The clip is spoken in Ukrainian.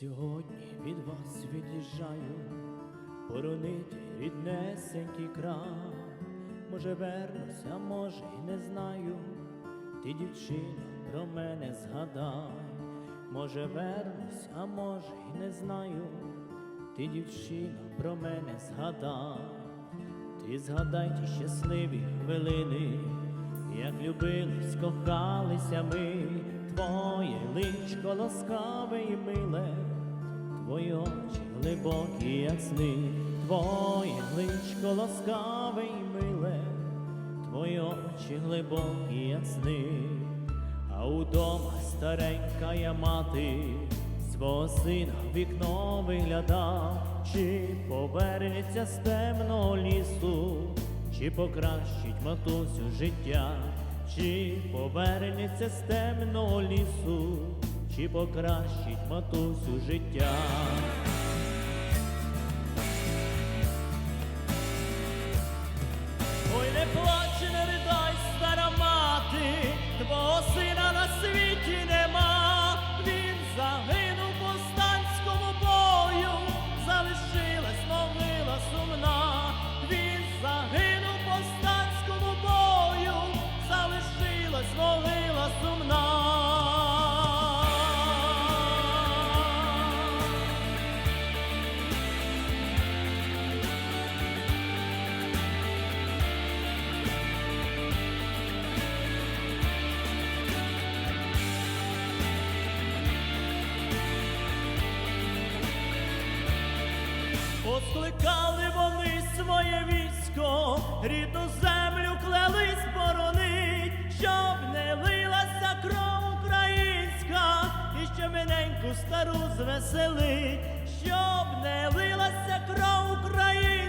Сьогодні від вас від'їжджаю, боронити ріднесенький край. Може вернусь, а може й не знаю. Ти, дівчино, про мене згадай. Може вернусь, а може й не знаю. Ти, дівчино, про мене згадай. Ти згадай ті щасливі хвилини, як любились, кохалися ми, твоє личко ласкаве і миле, твої очі глибокі, як сни, твоє личко ласкаве і миле, твої очі глибокі, як сни, а удома старенька я мати, свого сина в вікно виглядав, чи повернеться з темного лісу, чи покращить матусю життя, чи повернеться з темного лісу, чи покращить матусю життя. Поскликали вони своє військо, рідну землю клялись боронить, щоб не лилася кров українська, і ще миненьку стару звеселить, щоб не лилася кров українська,